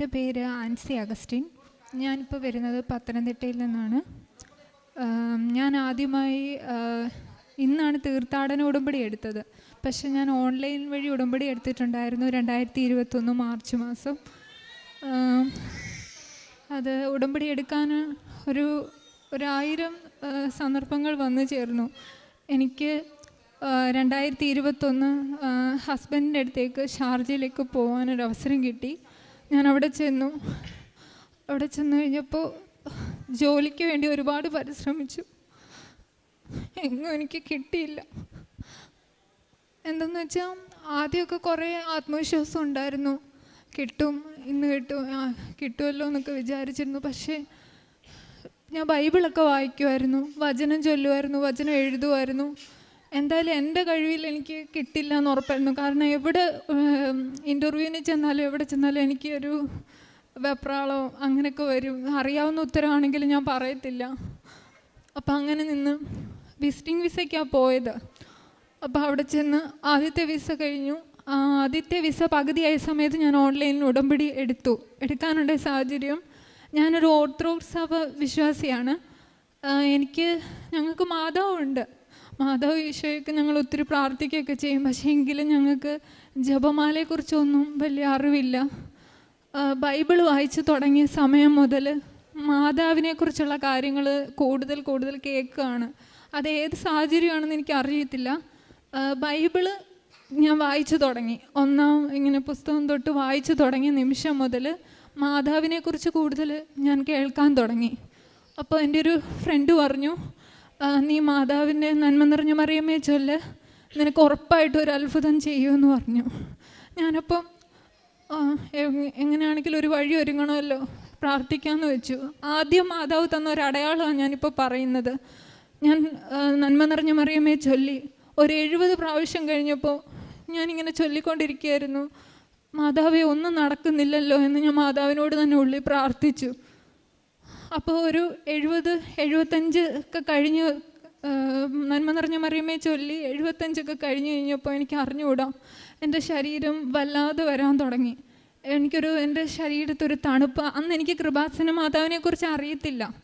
എന്റെ പേര് ആൻസി അഗസ്റ്റിൻ. ഞാനിപ്പോൾ വരുന്നത് പത്തനംതിട്ടയിൽ നിന്നാണ്. ഞാൻ ആദ്യമായി ഇന്നാണ് തീർത്ഥാടന ഉടമ്പടി എടുത്തത്. പക്ഷെ ഞാൻ ഓൺലൈൻ വഴി ഉടമ്പടി എടുത്തിട്ടുണ്ടായിരുന്നു രണ്ടായിരത്തി ഇരുപത്തൊന്ന് മാർച്ച് മാസം. അത് ഉടമ്പടി എടുക്കാൻ ഒരു ഒരായിരം സന്ദർഭങ്ങൾ വന്നു ചേർന്നു. എനിക്ക് രണ്ടായിരത്തി ഇരുപത്തൊന്ന് ഹസ്ബൻഡിന്റെ അടുത്തേക്ക് ഷാർജയിലേക്ക് പോകാനൊരവസരം കിട്ടി. ഞാൻ അവിടെ ചെന്നു. അവിടെ ചെന്ന് കഴിഞ്ഞപ്പോൾ ജോലിക്ക് വേണ്ടി ഒരുപാട് പരിശ്രമിച്ചു. എങ്ങും എനിക്ക് കിട്ടിയില്ല. എന്തെന്ന് വെച്ചാൽ ആദ്യമൊക്കെ കുറേ ആത്മവിശ്വാസം ഉണ്ടായിരുന്നു. കിട്ടും ഇന്ന് കിട്ടും കിട്ടുമല്ലോ എന്നൊക്കെ വിചാരിച്ചിരുന്നു. പക്ഷേ ഞാൻ ബൈബിളൊക്കെ വായിക്കുമായിരുന്നു. വചനം ചൊല്ലുമായിരുന്നു വചനം എഴുതുമായിരുന്നു. എന്തായാലും എന്റെ കഴിവിൽ എനിക്ക് കിട്ടില്ല എന്ന് ഉറപ്പായിരുന്നു. കാരണം എവിടെ ഇന്റർവ്യൂവിന് ചെന്നാലും എവിടെ ചെന്നാലും എനിക്ക് ഒരു വെപ്രാളോ അങ്ങനെയൊക്കെ വരും. അറിയാവുന്ന ഉത്തരവാണെങ്കിൽ ഞാൻ പറയത്തില്ല. അപ്പം അങ്ങനെ നിന്ന് വിസിറ്റിംഗ് വിസയ്ക്കാണ് പോയത്. അപ്പോൾ അവിടെ ചെന്ന് ആദ്യത്തെ വിസ കഴിഞ്ഞു. ആദ്യത്തെ വിസ പകുതിയായ സമയത്ത് ഞാൻ ഓൺലൈനിൽ ഉടമ്പടി എടുത്തു. എടുക്കാനുള്ള സാഹചര്യം ഞാനൊരു ഓർത്തഡോക്സ് സഭ വിശ്വാസിയാണ്. എനിക്ക് ഞങ്ങൾക്ക് മാതാവുണ്ട്. മാതാവ് ഈശോയ്ക്ക് ഞങ്ങൾ ഒത്തിരി പ്രാർത്ഥിക്കുകയൊക്കെ ചെയ്യും. പക്ഷേ എങ്കിലും ഞങ്ങൾക്ക് ജപമാലയെക്കുറിച്ചൊന്നും വലിയ അറിവില്ല. ബൈബിൾ വായിച്ച് തുടങ്ങിയ സമയം മുതൽ മാതാവിനെക്കുറിച്ചുള്ള കാര്യങ്ങൾ കൂടുതൽ കൂടുതൽ കേൾക്കുകയാണ്. അത് ഏത് സാഹചര്യമാണെന്ന് എനിക്ക് അറിയത്തില്ല. ബൈബിൾ ഞാൻ വായിച്ചു തുടങ്ങി. ഒന്നാം ഇങ്ങനെ പുസ്തകം തൊട്ട് വായിച്ചു തുടങ്ങിയ നിമിഷം മുതൽ മാതാവിനെക്കുറിച്ച് കൂടുതൽ ഞാൻ കേൾക്കാൻ തുടങ്ങി. അപ്പോൾ എന്റെ ഒരു ഫ്രണ്ട് പറഞ്ഞു "ആ, നീ മാതാവിന്റെ നന്മ നിറഞ്ഞ മറിയമ്മേ ചൊല്ല്. നിനക്ക് ഉറപ്പായിട്ട് ഒരു അത്ഭുതം ചെയ്യുമെന്ന് പറഞ്ഞു. ഞാനപ്പം എങ്ങനെയാണെങ്കിലും ഒരു വഴി ഒരുങ്ങണമല്ലോ. പ്രാർത്ഥിക്കാമെന്ന് വെച്ചു. ആദ്യം മാതാവ് തന്ന ഒരു അടയാളമാണ് ഞാനിപ്പോൾ പറയുന്നത്. ഞാൻ നന്മ നിറഞ്ഞ മറിയമ്മേ ചൊല്ലി. ഒരു എഴുപത് പ്രാവശ്യം കഴിഞ്ഞപ്പോൾ ഞാനിങ്ങനെ ചൊല്ലിക്കൊണ്ടിരിക്കുകയായിരുന്നു. മാതാവെ ഒന്നും നടക്കുന്നില്ലല്ലോ എന്ന് ഞാൻ മാതാവിനോട് തന്നെ ഉള്ളിൽ പ്രാർത്ഥിച്ചു. അപ്പോൾ ഒരു എഴുപത് എഴുപത്തഞ്ച് ഒക്കെ കഴിഞ്ഞ് നന്മ നിറഞ്ഞ മറിയമ്മേ ചൊല്ലി എഴുപത്തഞ്ചൊക്കെ കഴിഞ്ഞ് കഴിഞ്ഞപ്പോൾ എനിക്ക് അറിഞ്ഞുകൂടാ. എന്റെ ശരീരം വല്ലാതെ വരാൻ തുടങ്ങി. എനിക്കൊരു എന്റെ ശരീരത്തൊരു തണുപ്പ്. അന്ന് എനിക്ക് കൃപാസന മാതാവിനെക്കുറിച്ച് അറിയത്തില്ല.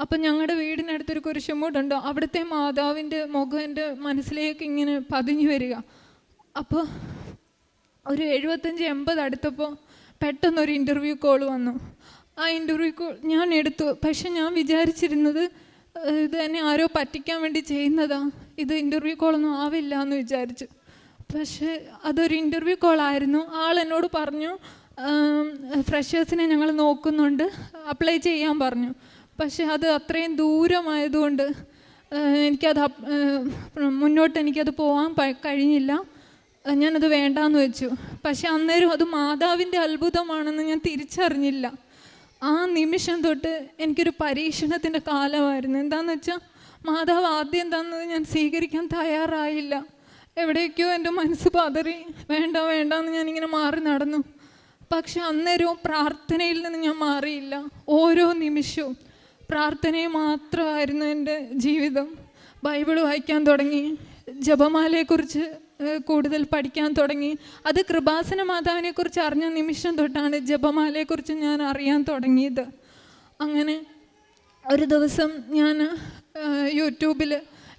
അപ്പം ഞങ്ങളുടെ വീടിനടുത്തൊരു കുരിശുമൂടുണ്ട്. അവിടുത്തെ മാതാവിന്റെ മുഖം എന്റെ മനസ്സിലേക്ക് ഇങ്ങനെ പതിഞ്ഞു വരിക. അപ്പോൾ ഒരു എഴുപത്തഞ്ച് എൺപത് അടുത്തപ്പോൾ പെട്ടെന്നൊരു ഇന്റർവ്യൂ കോൾ വന്നു. ആ ഇന്റർവ്യൂ കോൾ ഞാൻ എടുത്തു. പക്ഷെ ഞാൻ വിചാരിച്ചിരുന്നത് ഇത് എന്നെ ആരോ പറ്റിക്കാൻ വേണ്ടി ചെയ്യുന്നതാ. ഇത് ഇന്റർവ്യൂ കോളൊന്നും ആവില്ല എന്ന് വിചാരിച്ചു. പക്ഷേ അതൊരു ഇന്റർവ്യൂ കോളായിരുന്നു. ആൾ എന്നോട് പറഞ്ഞു ഫ്രഷേഴ്സിനെ ഞങ്ങൾ നോക്കുന്നുണ്ട് അപ്ലൈ ചെയ്യാൻ പറഞ്ഞു. പക്ഷെ അത് അത്രയും ദൂരമായതുകൊണ്ട് എനിക്കത് മുന്നോട്ട് എനിക്കത് പോകാൻ കഴിഞ്ഞില്ല. ഞാനത് വേണ്ടാന്ന് വെച്ചു. പക്ഷെ അന്നേരം അത് മാതാവിന്റെ അത്ഭുതമാണെന്ന് ഞാൻ തിരിച്ചറിഞ്ഞില്ല. ആ നിമിഷം തൊട്ട് എനിക്കൊരു പരീക്ഷണത്തിന്റെ കാലമായിരുന്നു. എന്താന്ന് വെച്ചാൽ മാതാവ് ആദ്യം തന്നത് ഞാൻ സ്വീകരിക്കാൻ തയ്യാറായില്ല. എവിടേക്കോ എന്റെ മനസ്സ് പതറി വേണ്ട വേണ്ട എന്ന് ഞാനിങ്ങനെ മാറി നടന്നു. പക്ഷെ അന്നേരവും പ്രാർത്ഥനയിൽ നിന്ന് ഞാൻ മാറിയില്ല. ഓരോ നിമിഷവും പ്രാർത്ഥനയെ മാത്രമായിരുന്നു എന്റെ ജീവിതം. ബൈബിൾ വായിക്കാൻ തുടങ്ങി. ജപമാലയെക്കുറിച്ച് കൂടുതൽ പഠിക്കാൻ തുടങ്ങി. അത് കൃപാസന മാതാവിനെക്കുറിച്ച് അറിഞ്ഞ നിമിഷം തൊട്ടാണ് ജപമാലയെക്കുറിച്ച് ഞാൻ അറിയാൻ തുടങ്ങിയത്. അങ്ങനെ ഒരു ദിവസം ഞാൻ യൂട്യൂബിൽ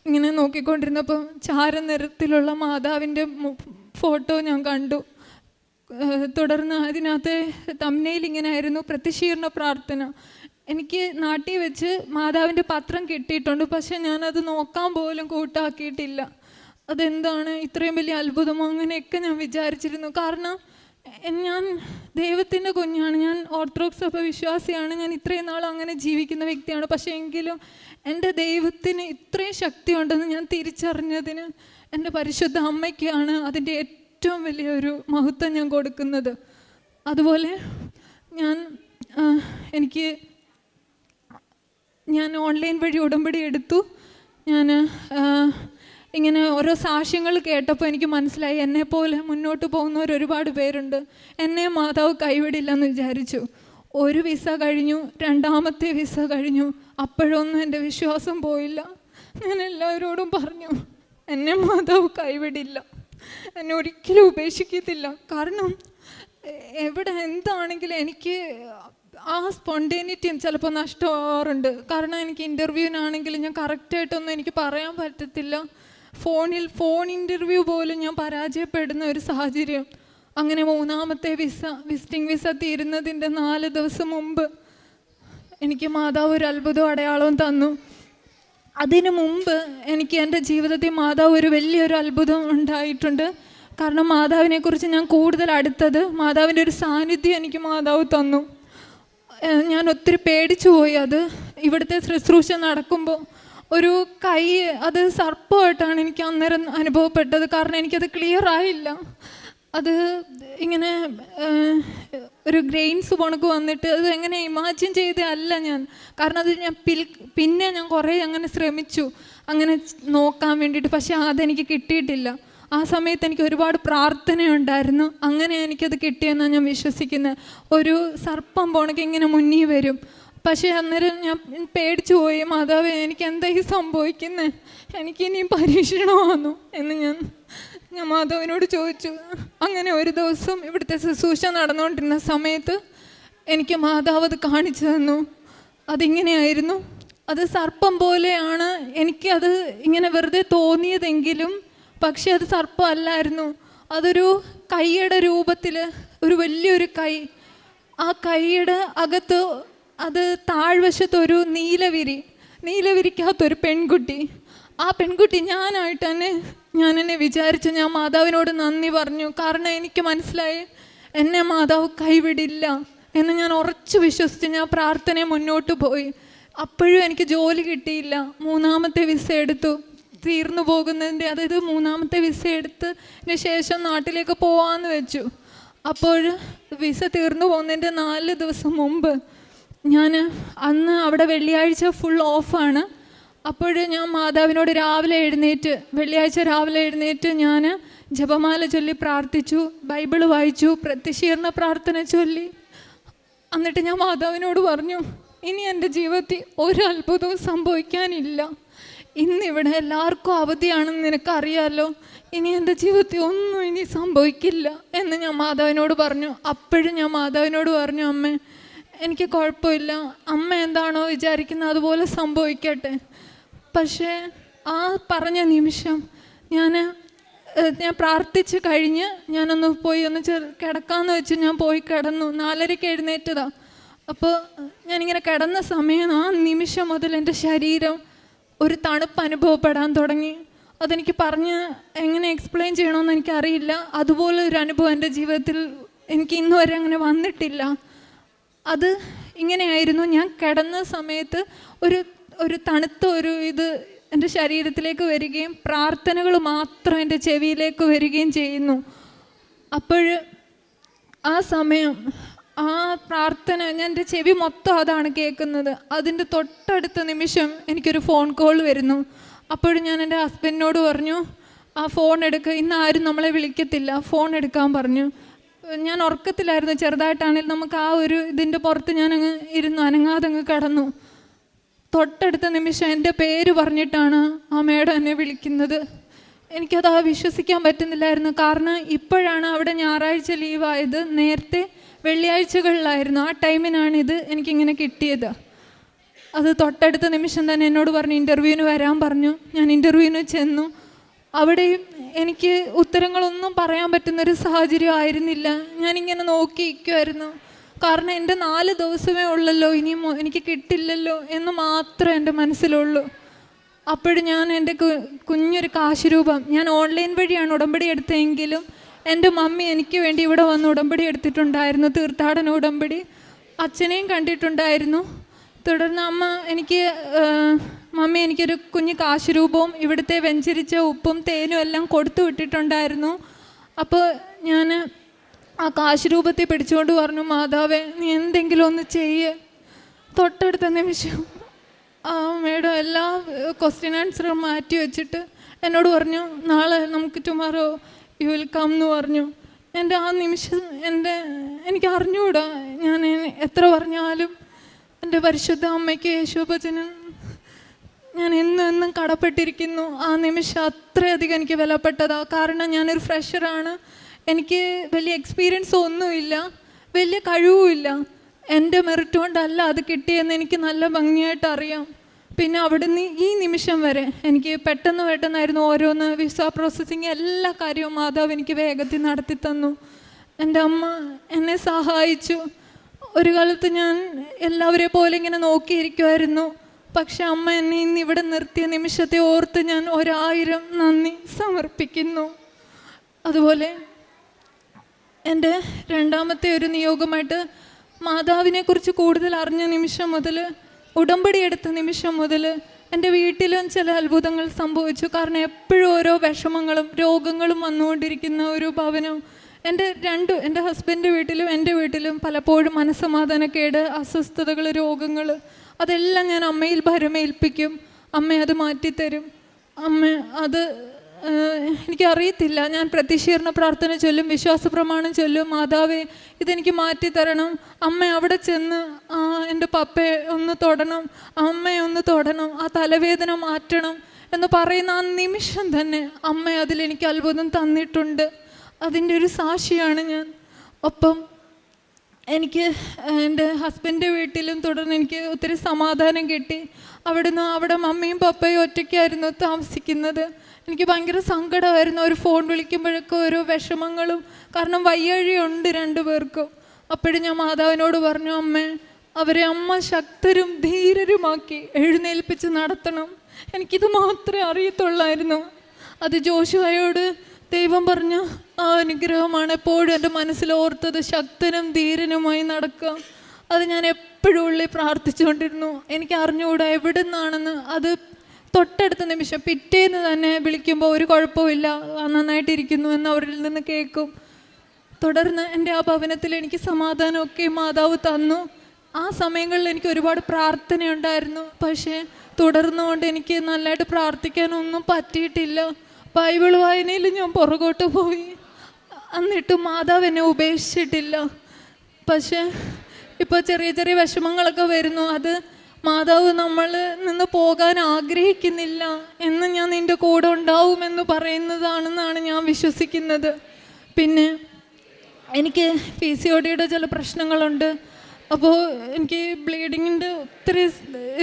ഇങ്ങനെ നോക്കിക്കൊണ്ടിരുന്നപ്പോൾ ചാരനിറത്തിലുള്ള മാതാവിന്റെ ഫോട്ടോ ഞാൻ കണ്ടു. തുടർന്ന് അതിനകത്ത് തമ്മനയിൽ ഇങ്ങനെ ആയിരുന്നു പ്രതിഷീർണ പ്രാർത്ഥന. എനിക്ക് നാട്ടിൽ വെച്ച് മാതാവിന്റെ പത്രം കിട്ടിയിട്ടുണ്ട് പക്ഷെ ഞാനത് നോക്കാൻ പോലും കൂട്ടാക്കിയിട്ടില്ല. അതെന്താണ്? ഇത്രയും വലിയ അത്ഭുതം അങ്ങനെയൊക്കെ ഞാൻ വിചാരിച്ചിരുന്നു. കാരണം ഞാൻ ദൈവത്തിന്റെ കുഞ്ഞാണ്. ഞാൻ ഓർത്തഡോക്സ് സഭ വിശ്വാസിയാണ് ഞാൻ ഇത്രയും നാൾ അങ്ങനെ ജീവിക്കുന്ന വ്യക്തിയാണ്. പക്ഷേ എങ്കിലും എന്റെ ദൈവത്തിന് ഇത്രയും ശക്തിയുണ്ടെന്ന് ഞാൻ തിരിച്ചറിഞ്ഞതിന് എന്റെ പരിശുദ്ധ അമ്മയ്ക്കാണ് അതിന്റെ ഏറ്റവും വലിയൊരു മഹത്വം ഞാൻ കൊടുക്കുന്നത്. അതുപോലെ ഞാൻ എനിക്ക് ഞാൻ ഓൺലൈൻ വഴി ഉടമ്പടി എടുത്തു. ഞാൻ ഇങ്ങനെ ഓരോ സാക്ഷ്യങ്ങൾ കേട്ടപ്പോൾ എനിക്ക് മനസ്സിലായി എന്നെപ്പോലെ മുന്നോട്ട് പോകുന്നവർ ഒരുപാട് പേരുണ്ട്. എന്നെ മാതാവ് കൈവിടില്ല എന്ന് വിചാരിച്ചു. ഒരു വിസ കഴിഞ്ഞു രണ്ടാമത്തെ വിസ കഴിഞ്ഞു. അപ്പോഴൊന്നും എന്റെ വിശ്വാസം പോയില്ല. ഞാൻ എല്ലാവരോടും പറഞ്ഞു എന്നെ മാതാവ് കൈവിടില്ല. എന്നെ ഒരിക്കലും ഉപേക്ഷിക്കത്തില്ല. കാരണം എവിടെ എന്താണെങ്കിലും എനിക്ക് ആ സ്പോണ്ടേനിറ്റിയും ചിലപ്പോൾ നഷ്ടമാവാറുണ്ട്. കാരണം എനിക്ക് ഇന്റർവ്യൂവിനാണെങ്കിലും ഞാൻ കറക്റ്റായിട്ടൊന്നും എനിക്ക് പറയാൻ പറ്റത്തില്ല. ഫോണിൽ ഫോൺ ഇന്റർവ്യൂ പോലും ഞാൻ പരാജയപ്പെടുന്ന ഒരു സാഹചര്യം. അങ്ങനെ മൂന്നാമത്തെ വിസ വിസിറ്റിംഗ് വിസ തീരുന്നതിന്റെ നാല് ദിവസം മുമ്പ് എനിക്ക് മാതാവ് ഒരു അത്ഭുതവും അടയാളവും തന്നു. അതിനു മുമ്പ് എനിക്ക് എന്റെ ജീവിതത്തിൽ മാതാവ് ഒരു വലിയൊരു അത്ഭുതം ഉണ്ടായിട്ടുണ്ട്. കാരണം മാതാവിനെക്കുറിച്ച് ഞാൻ കൂടുതൽ അടുത്തത് മാതാവിന്റെ ഒരു സാന്നിധ്യം എനിക്ക് മാതാവ് തന്നു. ഞാൻ ഒത്തിരി പേടിച്ചു പോയി അത്. ഇവിടുത്തെ ശുശ്രൂഷ നടക്കുമ്പോൾ ഒരു കൈ അത് സർപ്പമായിട്ടാണ് എനിക്ക് അന്നേരം അനുഭവപ്പെട്ടത്. കാരണം എനിക്കത് ക്ലിയർ ആയില്ല. അത് ഇങ്ങനെ ഒരു ഗ്രെയിൻസ് പോണക്ക് വന്നിട്ട് അത് എങ്ങനെ ഇമാജിൻ ചെയ്തല്ല ഞാൻ. കാരണം അത് ഞാൻ പിൽ പിന്നെ ഞാൻ കുറേ അങ്ങനെ ശ്രമിച്ചു. അങ്ങനെ നോക്കാൻ വേണ്ടിയിട്ട്. പക്ഷെ അതെനിക്ക് കിട്ടിയിട്ടില്ല. ആ സമയത്ത് എനിക്ക് ഒരുപാട് പ്രാർത്ഥനയുണ്ടായിരുന്നു. അങ്ങനെ എനിക്കത് കിട്ടിയെന്നാണ് ഞാൻ വിശ്വസിക്കുന്നത്. ഒരു സർപ്പം പോണക്ക് ഇങ്ങനെ മുന്നിൽ വരും. പക്ഷേ അന്നേരം ഞാൻ പേടിച്ചു പോയി മാതാവ് എനിക്ക് എന്താ ഈ സംഭവിക്കുന്നത് എനിക്കിനി വന്നു എന്ന് ഞാൻ ഞാൻ മാധവനോട് ചോദിച്ചു. അങ്ങനെ ഒരു ദിവസം ഇവിടുത്തെ ശുശ്രൂഷ നടന്നുകൊണ്ടിരുന്ന സമയത്ത് എനിക്ക് മാതാവ് അത് കാണിച്ചു തന്നു. അതിങ്ങനെയായിരുന്നു. അത് സർപ്പം പോലെയാണ്. എനിക്ക് അത് ഇങ്ങനെ വെറുതെ തോന്നിയതെങ്കിലും പക്ഷെ അത് സർപ്പം അല്ലായിരുന്നു അതൊരു കൈയുടെ രൂപത്തിൽ ഒരു വലിയൊരു കൈ. ആ കൈയുടെ അകത്ത് അത് താഴ്വശത്ത് ഒരു നീലവിരി നീലവിരിക്കകത്തൊരു പെൺകുട്ടി. ആ പെൺകുട്ടി ഞാനായിട്ട് തന്നെ ഞാൻ എന്നെ വിചാരിച്ചു ഞാൻ മാതാവിനോട് നന്ദി പറഞ്ഞു. കാരണം എനിക്ക് മനസ്സിലായി എന്നെ മാതാവ് കൈവിടില്ല എന്ന് ഞാൻ ഉറച്ചു വിശ്വസിച്ച് ഞാൻ പ്രാർത്ഥനയെ മുന്നോട്ട് പോയി. അപ്പോഴും എനിക്ക് ജോലി കിട്ടിയില്ല. മൂന്നാമത്തെ വിസ എടുത്തു. തീർന്നു പോകുന്നതിന്റെ അതായത് മൂന്നാമത്തെ വിസ എടുത്തതിന് ശേഷം നാട്ടിലേക്ക് പോവാന്ന് വെച്ചു. അപ്പോൾ വിസ തീർന്നു പോകുന്നതിന്റെ നാല് ദിവസം മുമ്പ് ഞാൻ അന്ന് അവിടെ വെള്ളിയാഴ്ച ഫുൾ ഓഫാണ് അപ്പോൾ ഞാൻ മാതാവിനോട് രാവിലെ എഴുന്നേറ്റ് വെള്ളിയാഴ്ച രാവിലെ എഴുന്നേറ്റ് ഞാൻ ജപമാല ചൊല്ലി പ്രാർത്ഥിച്ചു ബൈബിൾ വായിച്ചു പ്രത്യശീർണ പ്രാർത്ഥന ചൊല്ലി. എന്നിട്ട് ഞാൻ മാതാവിനോട് പറഞ്ഞു ഇനി എന്റെ ജീവിതത്തിൽ ഒരു അത്ഭുതവും സംഭവിക്കാനില്ല ഇന്നിവിടെ എല്ലാവർക്കും അവധിയാണെന്ന് നിനക്കറിയാലോ. ഇനി എന്റെ ജീവിതത്തിൽ ഒന്നും ഇനി സംഭവിക്കില്ല. എന്ന് ഞാൻ മാതാവിനോട് പറഞ്ഞു. അപ്പോഴും ഞാൻ മാതാവിനോട് പറഞ്ഞു അമ്മേ എനിക്ക് കുഴപ്പമില്ല. അമ്മ എന്താണോ വിചാരിക്കുന്നത് അതുപോലെ സംഭവിക്കട്ടെ. പക്ഷേ ആ പറഞ്ഞ നിമിഷം ഞാൻ ഞാൻ പ്രാർത്ഥിച്ച് കഴിഞ്ഞ് ഞാനൊന്ന് പോയി ഒന്ന് ചെറു കിടക്കാമെന്ന് വെച്ച് ഞാൻ പോയി കിടന്നു. നാലരയ്ക്ക് എഴുന്നേറ്റതാ. അപ്പോൾ ഞാനിങ്ങനെ കിടന്ന സമയം ആ നിമിഷം മുതൽ എന്റെ ശരീരം ഒരു തണുപ്പ് അനുഭവപ്പെടാൻ തുടങ്ങി. അതെനിക്ക് പറഞ്ഞ് എങ്ങനെ എക്സ്പ്ലെയിൻ ചെയ്യണമെന്ന് എനിക്കറിയില്ല. അതുപോലെ ഒരു അനുഭവം എന്റെ ജീവിതത്തിൽ എനിക്ക് ഇന്നുവരെ അങ്ങനെ വന്നിട്ടില്ല. അത് ഇങ്ങനെയായിരുന്നു. ഞാൻ കിടന്ന സമയത്ത് ഒരു ഒരു തണുത്ത ഒരു ഇത് എന്റെ ശരീരത്തിലേക്ക് വരികയും പ്രാർത്ഥനകൾ മാത്രം എന്റെ ചെവിയിലേക്ക് വരികയും ചെയ്യുന്നു. അപ്പോൾ ആ സമയം ആ പ്രാർത്ഥന ഞാൻ എന്റെ ചെവി മൊത്തം അതാണ് കേൾക്കുന്നത്. അതിന്റെ തൊട്ടടുത്ത നിമിഷം എനിക്കൊരു ഫോൺ കോൾ വരുന്നു. അപ്പോഴും ഞാൻ എന്റെ ഹസ്ബൻഡിനോട് പറഞ്ഞു ആ ഫോൺ എടുക്കുക ഇന്ന് ആരും നമ്മളെ വിളിക്കത്തില്ല. ഫോൺ എടുക്കാൻ പറഞ്ഞു. ഞാൻ ഉറക്കത്തിലായിരുന്നു. ചെറുതായിട്ടാണെങ്കിൽ നമുക്ക് ആ ഒരു ഇതിന്റെ പുറത്ത് ഞാൻ അങ്ങ് ഇരുന്നു അനങ്ങാതങ്ങ് കിടന്നു. തൊട്ടടുത്ത നിമിഷം എന്റെ പേര് പറഞ്ഞിട്ടാണ് ആ മേഡം എന്നെ വിളിക്കുന്നത്. എനിക്കത് ആ വിശ്വസിക്കാൻ പറ്റുന്നില്ലായിരുന്നു. കാരണം ഇപ്പോഴാണ് അവിടെ ഞായറാഴ്ച ലീവായത് നേരത്തെ വെള്ളിയാഴ്ചകളിലായിരുന്നു. ആ ടൈമിനാണ് ഇത് എനിക്കിങ്ങനെ കിട്ടിയത്. അത് തൊട്ടടുത്ത നിമിഷം തന്നെ എന്നോട് പറഞ്ഞു ഇന്റർവ്യൂവിന് വരാൻ പറഞ്ഞു. ഞാൻ ഇന്റർവ്യൂവിന് ചെന്നു. അവിടെയും എനിക്ക് ഉത്തരങ്ങളൊന്നും പറയാൻ പറ്റുന്നൊരു സാഹചര്യം ആയിരുന്നില്ല. ഞാനിങ്ങനെ നോക്കിയിരിക്കുമായിരുന്നു കാരണം എന്റെ നാല് ദിവസമേ ഉള്ളല്ലോ ഇനിയും എനിക്ക് കിട്ടില്ലല്ലോ എന്ന് മാത്രമേ എന്റെ മനസ്സിലുള്ളൂ. അപ്പോഴും ഞാൻ എന്റെ കുഞ്ഞൊരു കാശുരൂപം ഞാൻ ഓൺലൈൻ വഴിയാണ് ഉടമ്പടി എടുത്തതെങ്കിലും എന്റെ മമ്മി എനിക്ക് വേണ്ടി ഇവിടെ വന്ന് ഉടമ്പടി എടുത്തിട്ടുണ്ടായിരുന്നു തീർത്ഥാടന ഉടമ്പടി. അച്ഛനെയും കണ്ടിട്ടുണ്ടായിരുന്നു. തുടർന്ന് അമ്മ എനിക്ക് മമ്മി എനിക്കൊരു കുഞ്ഞ് കാശുരൂപവും ഇവിടുത്തെ വെഞ്ചരിച്ച ഉപ്പും തേനും എല്ലാം കൊടുത്തു വിട്ടിട്ടുണ്ടായിരുന്നു. അപ്പോൾ ഞാൻ ആ കാശുരൂപത്തെ പിടിച്ചുകൊണ്ട് പറഞ്ഞു മാതാവേ നീ എന്തെങ്കിലും ഒന്ന് ചെയ്യ്. തൊട്ടടുത്ത നിമിഷം ആ മേഡം എല്ലാ ക്വസ്റ്റ്യൻ ആൻസറും മാറ്റി വെച്ചിട്ട് എന്നോട് പറഞ്ഞു നാളെ നമുക്ക് ടുമാറോ യു വിൽ കം എന്ന് പറഞ്ഞു. എന്റെ ആ നിമിഷം എന്റെ എനിക്ക് അറിഞ്ഞുകൂടാ ഞാൻ എത്ര പറഞ്ഞാലും എന്റെ പരിശുദ്ധ അമ്മയ്ക്ക് യേശോപചനും ഞാൻ എന്നും എന്നും കടപ്പെട്ടിരിക്കുന്നു. ആ നിമിഷം അത്രയധികം എനിക്ക് വിലപ്പെട്ടതാ. കാരണം ഞാനൊരു ഫ്രഷറാണ് എനിക്ക് വലിയ എക്സ്പീരിയൻസ് ഒന്നുമില്ല. വലിയ കഴിവുമില്ല. എന്റെ മെറിറ്റ് കൊണ്ടല്ല അത് കിട്ടിയെന്ന് എനിക്ക് നല്ല ഭംഗിയായിട്ട് അറിയാം പിന്നെ അവിടുന്ന് ഈ നിമിഷം വരെ എനിക്ക് പെട്ടെന്ന് പെട്ടെന്നായിരുന്നു ഓരോന്ന് വിസ പ്രോസസ്സിങ് എല്ലാ കാര്യവും മാതാവ് എനിക്ക് വേഗത്തിൽ നടത്തി തന്നു. എന്റെ അമ്മ എന്നെ സഹായിച്ചു. ഒരു കാലത്ത് ഞാൻ എല്ലാവരെ പോലെ ഇങ്ങനെ നോക്കിയിരിക്കുമായിരുന്നു പക്ഷെ അമ്മ എന്നെ ഇന്ന് ഇവിടെ നിർത്തിയ നിമിഷത്തെ ഓർത്ത് ഞാൻ ഒരായിരം നന്ദി സമർപ്പിക്കുന്നു. അതുപോലെ എന്റെ രണ്ടാമത്തെ ഒരു നിയോഗമായിട്ട് മാതാവിനെ കുറിച്ച് കൂടുതൽ അറിഞ്ഞ നിമിഷം മുതൽ ഉടമ്പടി എടുത്ത നിമിഷം മുതൽ എന്റെ വീട്ടിലും ചില അത്ഭുതങ്ങൾ സംഭവിച്ചു. കാരണം എപ്പോഴും ഓരോ വിഷമങ്ങളും രോഗങ്ങളും വന്നുകൊണ്ടിരിക്കുന്ന ഒരു ഭവനം എന്റെ രണ്ട് എന്റെ ഹസ്ബൻഡ് വീട്ടിലും എന്റെ വീട്ടിലും പലപ്പോഴും മനസ്സമാധാനക്കേട് അസ്വസ്ഥതകൾ രോഗങ്ങൾ അതെല്ലാം ഞാൻ അമ്മയിൽ ഭരമേൽപ്പിക്കും. അമ്മ അത് മാറ്റിത്തരും. അമ്മ അത് എനിക്കറിയത്തില്ല. ഞാൻ പ്രതിഷീർണ പ്രാർത്ഥന ചൊല്ലും വിശ്വാസ പ്രമാണം ചൊല്ലും. മാതാവേ ഇതെനിക്ക് മാറ്റിത്തരണം. അമ്മ അവിടെ ചെന്ന് എന്റെ പപ്പയെ ഒന്ന് തൊടണം. അമ്മയെ ഒന്ന് തൊടണം. ആ തലവേദന മാറ്റണം എന്ന് പറയുന്ന ആ നിമിഷം തന്നെ അമ്മ അതിലെനിക്ക് അത്ഭുതം തന്നിട്ടുണ്ട്. അതിന്റെ ഒരു സാക്ഷിയാണ് ഞാൻ. ഒപ്പം എനിക്ക് എന്റെ ഹസ്ബൻഡ് വീട്ടിലും തുടർന്ന് എനിക്ക് ഒത്തിരി സമാധാനം കിട്ടി. അവിടുന്ന് അവിടെ മമ്മിയും പപ്പയും ഒറ്റയ്ക്കായിരുന്നു താമസിക്കുന്നത്. എനിക്ക് ഭയങ്കര സങ്കടമായിരുന്നു. ഒരു ഫോൺ വിളിക്കുമ്പോഴൊക്കെ ഓരോ വിഷമങ്ങളും കാരണം വയ്യാഴിയുണ്ട് രണ്ടു പേർക്കും. അപ്പോഴും ഞാൻ മാതാവിനോട് പറഞ്ഞു അമ്മേ അവരെ അമ്മ ശക്തരും ധീരരുമാക്കി എഴുന്നേൽപ്പിച്ച് നടത്തണം. എനിക്കിത് മാത്രമേ അറിയത്തുള്ളായിരുന്നു. അത് ജോഷുവയോട് ദൈവം പറഞ്ഞു ആ അനുഗ്രഹമാണ് എപ്പോഴും എന്റെ മനസ്സിൽ ഓർത്തത്. ശക്തനും ധീരനുമായി നടക്കാം അത് ഞാൻ എപ്പോഴും ഉള്ളിൽ പ്രാർത്ഥിച്ചുകൊണ്ടിരുന്നു. എനിക്ക് അറിഞ്ഞുകൂടാ എവിടെ നിന്നാണെന്ന് അത് തൊട്ടടുത്ത നിമിഷം പിറ്റേന്ന് തന്നെ വിളിക്കുമ്പോൾ ഒരു കുഴപ്പമില്ല നന്നായിട്ടിരിക്കുന്നു എന്ന് അവരിൽ നിന്ന് കേൾക്കും. തുടർന്ന് എന്റെ ആ ഭവനത്തിൽ എനിക്ക് സമാധാനമൊക്കെ മാതാവ് തന്നു. ആ സമയങ്ങളിൽ എനിക്ക് ഒരുപാട് പ്രാർത്ഥനയുണ്ടായിരുന്നു. പക്ഷേ തുടർന്നുകൊണ്ട് എനിക്ക് നല്ലതായിട്ട് പ്രാർത്ഥിക്കാനൊന്നും പറ്റിയിട്ടില്ല. ബൈബിൾ വായനയിൽ ഞാൻ പുറകോട്ട് പോയി. എന്നിട്ട് മാതാവ് എന്നെ ഉപേക്ഷിച്ചിട്ടില്ല. പക്ഷേ ഇപ്പോൾ ചെറിയ ചെറിയ വിഷമങ്ങളൊക്കെ വരുന്നു. അത് മാതാവ് നമ്മൾ നിന്ന് പോകാൻ ആഗ്രഹിക്കുന്നില്ല എന്ന് ഞാൻ നിന്റെ കൂടെ ഉണ്ടാവുമെന്ന് പറയുന്നതാണെന്നാണ് ഞാൻ വിശ്വസിക്കുന്നത്. പിന്നെ എനിക്ക് പി സി ഒഡിയുടെ ഡിയുടെ ചില പ്രശ്നങ്ങളുണ്ട്. അപ്പോൾ എനിക്ക് ബ്ലീഡിങ്ങിന്റെ ഒത്തിരി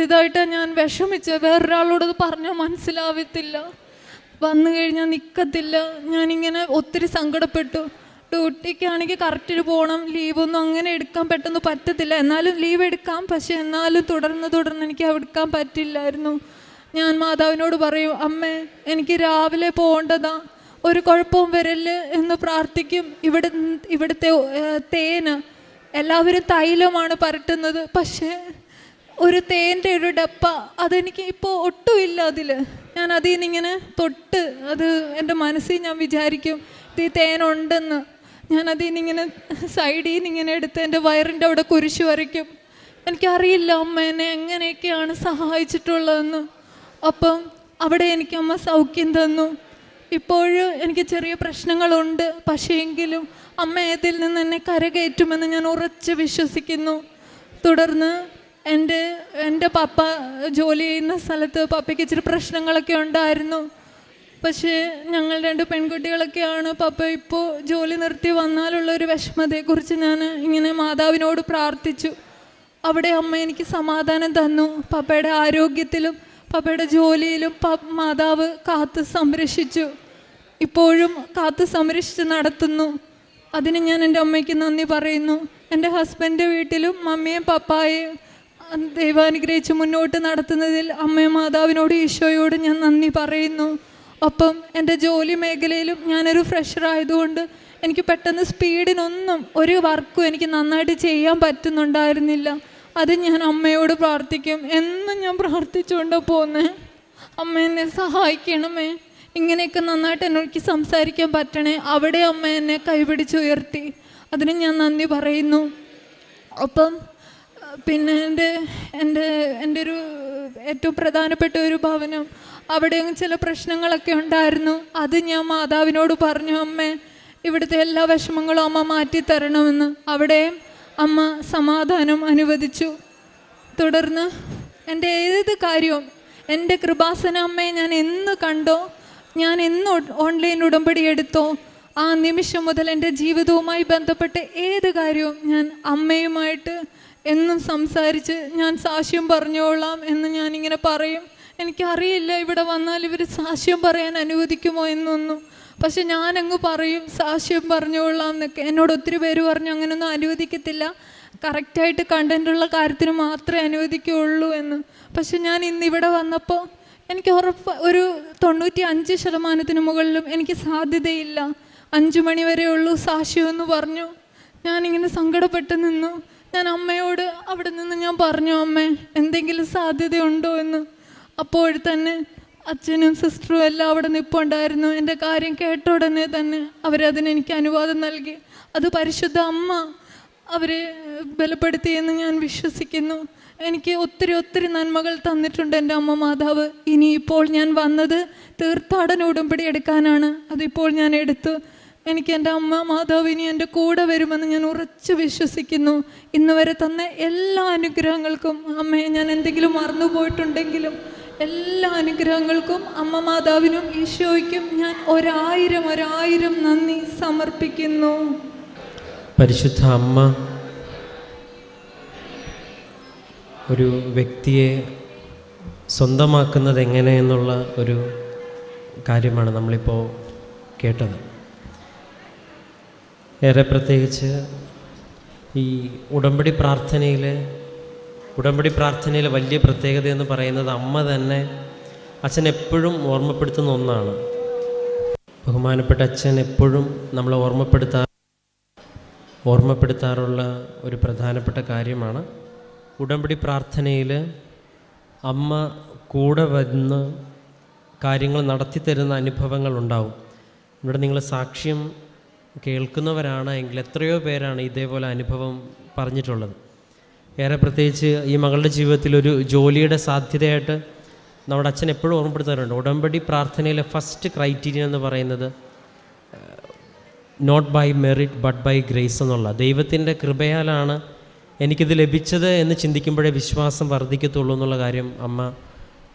ഇതായിട്ടാണ് ഞാൻ വിഷമിച്ചത്. വേറൊരാളോട് അത് പറഞ്ഞാൽ മനസ്സിലാവത്തില്ല. വന്നു കഴിഞ്ഞാൽ നിൽക്കത്തില്ല ഞാനിങ്ങനെ ഒത്തിരി സങ്കടപ്പെട്ടു. ഡ്യൂട്ടിക്കാണെങ്കിൽ കറക്റ്റിന് പോകണം ലീവൊന്നും അങ്ങനെ എടുക്കാൻ പെട്ടെന്ന് പറ്റത്തില്ല. എന്നാലും ലീവ് എടുക്കാം. പക്ഷെ എന്നാലും തുടർന്ന് തുടർന്ന് എനിക്ക് എടുക്കാൻ പറ്റില്ലായിരുന്നു. ഞാൻ മാതാവിനോട് പറയും അമ്മേ എനിക്ക് രാവിലെ പോകേണ്ടതാ. ഒരു കുഴപ്പവും വരൽ എന്ന് പ്രാർത്ഥിക്കും. ഇവിടെ ഇവിടുത്തെ തേന് എല്ലാവരും തൈലമാണ് പരട്ടുന്നത്. പക്ഷേ ഒരു തേന്റെ ഒരു ഡപ്പ അതെനിക്ക് ഇപ്പോൾ ഒട്ടുമില്ല അതിൽ ഞാൻ അതിൽ നിന്നിങ്ങനെ തൊട്ട് അത് എന്റെ മനസ്സിൽ ഞാൻ വിചാരിക്കും ഇത് തേനുണ്ടെന്ന് ഞാൻ അതിൽ നിന്നിങ്ങനെ സൈഡിൽ നിന്ന് ഇങ്ങനെ എടുത്ത് എന്റെ വയറിന്റെ അവിടെ കുരിശ് വരയ്ക്കും. എനിക്കറിയില്ല അമ്മ എന്നെ എങ്ങനെയൊക്കെയാണ് സഹായിച്ചിട്ടുള്ളതെന്ന്. അപ്പം അവിടെ എനിക്ക് അമ്മ സൗഖ്യം തന്നു. ഇപ്പോഴും എനിക്ക് ചെറിയ പ്രശ്നങ്ങളുണ്ട്. പക്ഷേ എങ്കിലും അമ്മ ഇതിൽ നിന്ന് എന്നെ കരകയറ്റുമെന്ന് ഞാൻ ഉറച്ച് വിശ്വസിക്കുന്നു. തുടർന്ന് എന്റെ എന്റെ പപ്പ ജോലി ചെയ്യുന്ന സ്ഥലത്ത് പപ്പയ്ക്ക് ഇച്ചിരി പ്രശ്നങ്ങളൊക്കെ ഉണ്ടായിരുന്നു. പക്ഷേ ഞങ്ങൾ രണ്ട് പെൺകുട്ടികളൊക്കെയാണ് പപ്പ ഇപ്പോൾ ജോലി നിർത്തി വന്നാലുള്ള ഒരു വിഷമതയെക്കുറിച്ച് ഞാൻ ഇങ്ങനെ മാതാവിനോട് പ്രാർത്ഥിച്ചു. അവിടെ അമ്മ എനിക്ക് സമാധാനം തന്നു. പപ്പയുടെ ആരോഗ്യത്തിലും പപ്പയുടെ ജോലിയിലും മാതാവ് കാത്ത് സംരക്ഷിച്ചു. ഇപ്പോഴും കാത്ത് സംരക്ഷിച്ച് നടത്തുന്നു. അതിന് ഞാൻ എന്റെ അമ്മയ്ക്ക് നന്ദി പറയുന്നു. എന്റെ ഹസ്ബൻഡ് വീട്ടിലും മമ്മിയും ദൈവാനുഗ്രഹിച്ച് മുന്നോട്ട് നടത്തുന്നതിൽ അമ്മയും മാതാവിനോട് ഈശോയോട് ഞാൻ നന്ദി പറയുന്നു. ഒപ്പം എന്റെ ജോലി മേഖലയിലും ഞാനൊരു ഫ്രഷർ ആയതുകൊണ്ട് എനിക്ക് പെട്ടെന്ന് സ്പീഡിനൊന്നും ഒരു വർക്കും എനിക്ക് നന്നായിട്ട് ചെയ്യാൻ പറ്റുന്നുണ്ടായിരുന്നില്ല. അത് ഞാൻ അമ്മയോട് പ്രാർത്ഥിക്കും. എന്നും ഞാൻ പ്രാർത്ഥിച്ചുകൊണ്ട് പോകുന്നേ അമ്മ എന്നെ സഹായിക്കണമേ. ഇങ്ങനെയൊക്കെ നന്നായിട്ട് എനിക്ക് സംസാരിക്കാൻ പറ്റണേ. അവിടെ അമ്മ എന്നെ കൈപിടിച്ചുയർത്തി. അതിന് ഞാൻ നന്ദി പറയുന്നു. ഒപ്പം പിന്നെ എന്റെ എന്റെ എന്റെ ഒരു ഏറ്റവും പ്രധാനപ്പെട്ട ഒരു ഭവനം അവിടെയും ചില പ്രശ്നങ്ങളൊക്കെ ഉണ്ടായിരുന്നു. അത് ഞാൻ മാതാവിനോട് പറഞ്ഞു അമ്മ ഇവിടുത്തെ എല്ലാ വിഷമങ്ങളും അമ്മ മാറ്റി തരണമെന്ന് അവിടെയും അമ്മ സമാധാനം അനുവദിച്ചു. തുടർന്ന് എന്റെ ഏത് കാര്യവും എന്റെ കൃപാസന അമ്മയെ ഞാൻ എന്ന് കണ്ടോ ഞാൻ എന്ന് ഓൺലൈൻ ഉടമ്പടി എടുത്തോ ആ നിമിഷം മുതൽ എന്റെ ജീവിതവുമായി ബന്ധപ്പെട്ട ഏത് കാര്യവും ഞാൻ അമ്മയുമായിട്ട് എന്നും സംസാരിച്ച് ഞാൻ സാക്ഷ്യം പറഞ്ഞോളാം എന്ന് ഞാനിങ്ങനെ പറയും. എനിക്കറിയില്ല ഇവിടെ വന്നാൽ ഇവർ സാക്ഷ്യം പറയാൻ അനുവദിക്കുമോ എന്നൊന്നും. പക്ഷെ ഞാനങ്ങ് പറയും സാക്ഷ്യം പറഞ്ഞോളാം എന്നൊക്കെ. എന്നോട് ഒത്തിരി പേര് പറഞ്ഞു അങ്ങനെയൊന്നും അനുവദിക്കത്തില്ല. കറക്റ്റായിട്ട് കണ്ടന്റുള്ള കാര്യത്തിന് മാത്രമേ അനുവദിക്കുകയുള്ളൂ എന്ന്. പക്ഷെ ഞാൻ ഇന്ന് ഇവിടെ വന്നപ്പോൾ എനിക്ക് ഉറപ്പ് ഒരു തൊണ്ണൂറ്റി അഞ്ച് ശതമാനത്തിന് മുകളിലും എനിക്ക് സാധ്യതയില്ല. അഞ്ചു മണി വരെ ഉള്ളൂ സാക്ഷ്യമെന്ന് പറഞ്ഞു. ഞാനിങ്ങനെ സങ്കടപ്പെട്ട് നിന്നു. ഞാൻ അമ്മയോട് അവിടെ നിന്ന് ഞാൻ പറഞ്ഞു അമ്മേ എന്തെങ്കിലും സാധ്യതയുണ്ടോ എന്ന്? അപ്പോൾ തന്നെ അച്ഛനും സിസ്റ്ററും എല്ലാം അവിടെ നിൽപ്പുണ്ടായിരുന്നു എന്റെ കാര്യം കേട്ട ഉടനെ തന്നെ അവരതിന് എനിക്ക് അനുവാദം നൽകി. അത് പരിശുദ്ധ അമ്മ അവരെ ബലപ്പെടുത്തിയെന്ന് ഞാൻ വിശ്വസിക്കുന്നു. എനിക്ക് ഒത്തിരി ഒത്തിരി നന്മകൾ തന്നിട്ടുണ്ട് എന്റെ അമ്മ മാതാവ്. ഇനിയിപ്പോൾ ഞാൻ വന്നത് തീർത്ഥാടന ഉടമ്പടി എടുക്കാനാണ്. അതിപ്പോൾ ഞാൻ എടുത്തു. എനിക്ക് എന്റെ അമ്മ മാതാവ് ഇനി എന്റെ കൂടെ വരുമെന്ന് ഞാൻ ഉറച്ചു വിശ്വസിക്കുന്നു. ഇന്ന് വരെ തന്ന എല്ലാ അനുഗ്രഹങ്ങൾക്കും അമ്മയെ ഞാൻ എന്തെങ്കിലും മറന്നു പോയിട്ടുണ്ടെങ്കിലും എല്ലാ അനുഗ്രഹങ്ങൾക്കും അമ്മ മാതാവിനും ഈശോയ്ക്കും ഞാൻ ഒരായിരം ഒരായിരം നന്ദി സമർപ്പിക്കുന്നു. പരിശുദ്ധ അമ്മ ഒരു വ്യക്തിയെ സ്വന്തമാക്കുന്നത് എങ്ങനെയെന്നുള്ള ഒരു കാര്യമാണ് നമ്മളിപ്പോൾ കേട്ടത്. ഏറെ പ്രത്യേകിച്ച് ഈ ഉടമ്പടി പ്രാർത്ഥനയിൽ ഉടമ്പടി പ്രാർത്ഥനയിലെ വലിയ പ്രത്യേകത എന്ന് പറയുന്നത് അമ്മ തന്നെ അച്ഛൻ എപ്പോഴും ഓർമ്മപ്പെടുത്തുന്ന ഒന്നാണ്. ബഹുമാനപ്പെട്ട അച്ഛൻ എപ്പോഴും നമ്മളെ ഓർമ്മപ്പെടുത്താ ഓർമ്മപ്പെടുത്താറുള്ള ഒരു പ്രധാനപ്പെട്ട കാര്യമാണ്. ഉടമ്പടി പ്രാർത്ഥനയിൽ അമ്മ കൂടെ വന്ന് കാര്യങ്ങൾ നടത്തിത്തരുന്ന അനുഭവങ്ങൾ ഉണ്ടാവും. ഇവിടെ നിങ്ങൾ സാക്ഷ്യം കേൾക്കുന്നവരാണ് എങ്കിൽ എത്രയോ പേരാണ് ഇതേപോലെ അനുഭവം പറഞ്ഞിട്ടുള്ളത്. ഏറെ പ്രത്യേകിച്ച് ഈ മകളുടെ ജീവിതത്തിൽ ഒരു ജോലിയുടെ സാധ്യതയായിട്ട് നമ്മുടെ അച്ഛൻ എപ്പോഴും ഓർമ്മപ്പെടുത്താറുണ്ട്. ഉടമ്പടി പ്രാർത്ഥനയിലെ ഫസ്റ്റ് ക്രൈറ്റീരിയ എന്ന് പറയുന്നത് not by merit but by grace എന്നുള്ള. ദൈവത്തിന്റെ കൃപയാലാണ് എനിക്കിത് ലഭിച്ചത് എന്ന് ചിന്തിക്കുമ്പോഴേ വിശ്വാസം വർദ്ധിക്കത്തുള്ളൂ എന്നുള്ള കാര്യം അമ്മ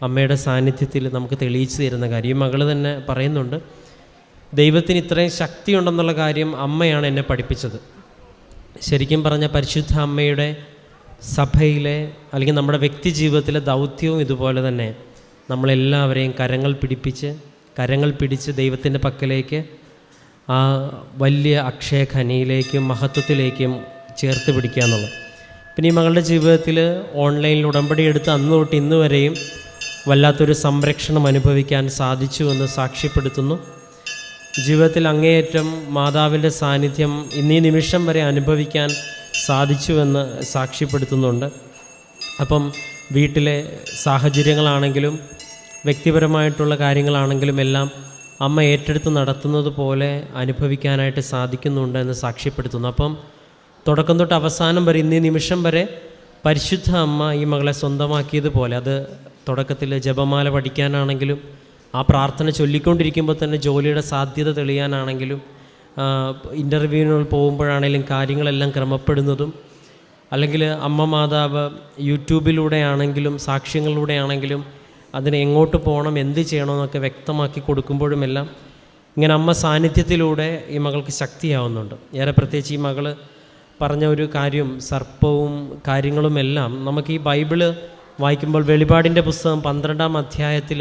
അമ്മയുടെ സാന്നിധ്യത്തിൽ നമുക്ക് തെളിയിച്ചു തരുന്ന കാര്യം. ഈ മകൾ തന്നെ പറയുന്നുണ്ട് ദൈവത്തിന് ഇത്രയും ശക്തിയുണ്ടെന്നുള്ള കാര്യം അമ്മയാണ് എന്നെ പഠിപ്പിച്ചത്. ശരിക്കും പറഞ്ഞ പരിശുദ്ധ അമ്മയുടെ സഭയിലെ അല്ലെങ്കിൽ നമ്മുടെ വ്യക്തി ജീവിതത്തിലെ ദൗത്യവും ഇതുപോലെ തന്നെ നമ്മളെല്ലാവരെയും കരങ്ങൾ പിടിപ്പിച്ച് കരങ്ങൾ പിടിച്ച് ദൈവത്തിന്റെ പക്കലേക്ക് ആ വലിയ അക്ഷയ ഖനിയിലേക്കും മഹത്വത്തിലേക്കും ചേർത്ത് പിടിക്കുക എന്നുള്ളത്. പിന്നെ ഈ മകളുടെ ജീവിതത്തിൽ ഓൺലൈനിൽ ഉടമ്പടി എടുത്ത് അന്ന് തൊട്ട് ഇന്ന് വരെയും വല്ലാത്തൊരു സംരക്ഷണം അനുഭവിക്കാൻ സാധിച്ചു എന്ന് സാക്ഷ്യപ്പെടുത്തുന്നു. ജീവിതത്തിൽ അങ്ങേയറ്റം മാതാവിന്റെ സാന്നിധ്യം ഇന്നീ നിമിഷം വരെ അനുഭവിക്കാൻ സാധിച്ചുവെന്ന് സാക്ഷ്യപ്പെടുത്തുന്നുണ്ട്. അപ്പം വീട്ടിലെ സാഹചര്യങ്ങളാണെങ്കിലും വ്യക്തിപരമായിട്ടുള്ള കാര്യങ്ങളാണെങ്കിലും എല്ലാം അമ്മ ഏറ്റെടുത്ത് നടത്തുന്നത് പോലെ അനുഭവിക്കാനായിട്ട് സാധിക്കുന്നുണ്ട് എന്ന് സാക്ഷ്യപ്പെടുത്തുന്നു. അപ്പം തുടക്കം തൊട്ട് അവസാനം വരെ ഇന്നീ നിമിഷം വരെ പരിശുദ്ധ അമ്മ ഈ മകളെ സ്വന്തമാക്കിയതുപോലെ അത് തുടക്കത്തിൽ ജപമാല പഠിക്കാനാണെങ്കിലും ആ പ്രാർത്ഥന ചൊല്ലിക്കൊണ്ടിരിക്കുമ്പോൾ തന്നെ ജോലിയുടെ സാധ്യത തെളിയാനാണെങ്കിലും ഇന്റർവ്യൂവിനുകൾ പോകുമ്പോഴാണെങ്കിലും കാര്യങ്ങളെല്ലാം ക്രമപ്പെടുന്നതും അല്ലെങ്കിൽ അമ്മ മാതാവ് യൂട്യൂബിലൂടെയാണെങ്കിലും സാക്ഷ്യങ്ങളിലൂടെ ആണെങ്കിലും അതിന് എങ്ങോട്ട് പോകണം എന്ത് ചെയ്യണമെന്നൊക്കെ വ്യക്തമാക്കി കൊടുക്കുമ്പോഴുമെല്ലാം ഇങ്ങനെ അമ്മ സാന്നിധ്യത്തിലൂടെ ഈ മകൾക്ക് ശക്തിയാവുന്നുണ്ട്. ഏറെ പ്രത്യേകിച്ച് ഈ മകൾ പറഞ്ഞ ഒരു കാര്യം സർപ്പവും കാര്യങ്ങളുമെല്ലാം നമുക്ക് ഈ ബൈബിൾ വായിക്കുമ്പോൾ വെളിപാടിന്റെ പുസ്തകം പന്ത്രണ്ടാം അധ്യായത്തിൽ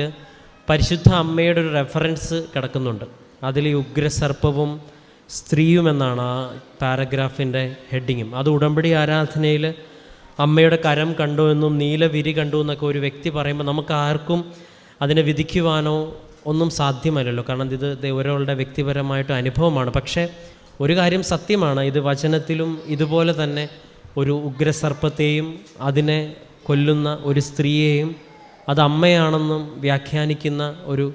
പരിശുദ്ധ അമ്മയുടെ ഒരു റെഫറൻസ് കിടക്കുന്നുണ്ട്. അതിൽ ഈ ഉഗ്രസർപ്പവും സ്ത്രീയും എന്നാണ് ആ പാരഗ്രാഫിന്റെ ഹെഡിങ്ങും അത് ഉടമ്പടി ആരാധനയിൽ അമ്മയുടെ കരം കണ്ടു എന്നും നീലവിരി കണ്ടു എന്നൊക്കെ ഒരു വ്യക്തി പറയുമ്പോൾ നമുക്ക് ആർക്കും അതിനെ വിധിക്കുവാനോ ഒന്നും സാധ്യമല്ലല്ലോ. കാരണം ഇത് ഒരാളുടെ വ്യക്തിപരമായിട്ട് അനുഭവമാണ്. പക്ഷേ ഒരു കാര്യം സത്യമാണ്. ഇത് വചനത്തിലും ഇതുപോലെ തന്നെ ഒരു ഉഗ്രസർപ്പത്തെയും അതിനെ കൊല്ലുന്ന ഒരു സ്ത്രീയെയും അത് അമ്മയാണെന്നും വ്യാഖ്യാനിക്കുന്ന ഒരു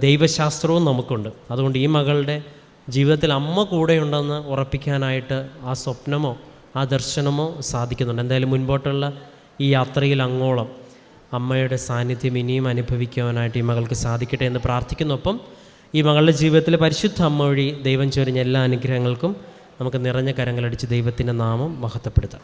ദൈവശാസ്ത്രവും നമുക്കുണ്ട്. അതുകൊണ്ട് ഈ മകളുടെ ജീവിതത്തിൽ അമ്മ കൂടെയുണ്ടെന്ന് ഉറപ്പിക്കാനായിട്ട് ആ സ്വപ്നമോ ആ ദർശനമോ സാധിക്കുന്നുണ്ട്. എന്തായാലും മുൻപോട്ടുള്ള ഈ യാത്രയിൽ അങ്ങോളം അമ്മയുടെ സാന്നിധ്യം ഇനിയും അനുഭവിക്കുവാനായിട്ട് ഈ മകൾക്ക് സാധിക്കട്ടെ എന്ന് പ്രാർത്ഥിക്കുന്നൊപ്പം ഈ മകളുടെ ജീവിതത്തിൽ പരിശുദ്ധ അമ്മ വഴി ദൈവം ചൊരിഞ്ഞ എല്ലാ അനുഗ്രഹങ്ങൾക്കും നമുക്ക് നിറഞ്ഞ കരങ്ങളടിച്ച് ദൈവത്തിന്റെ നാമം മഹത്വപ്പെടുത്താം.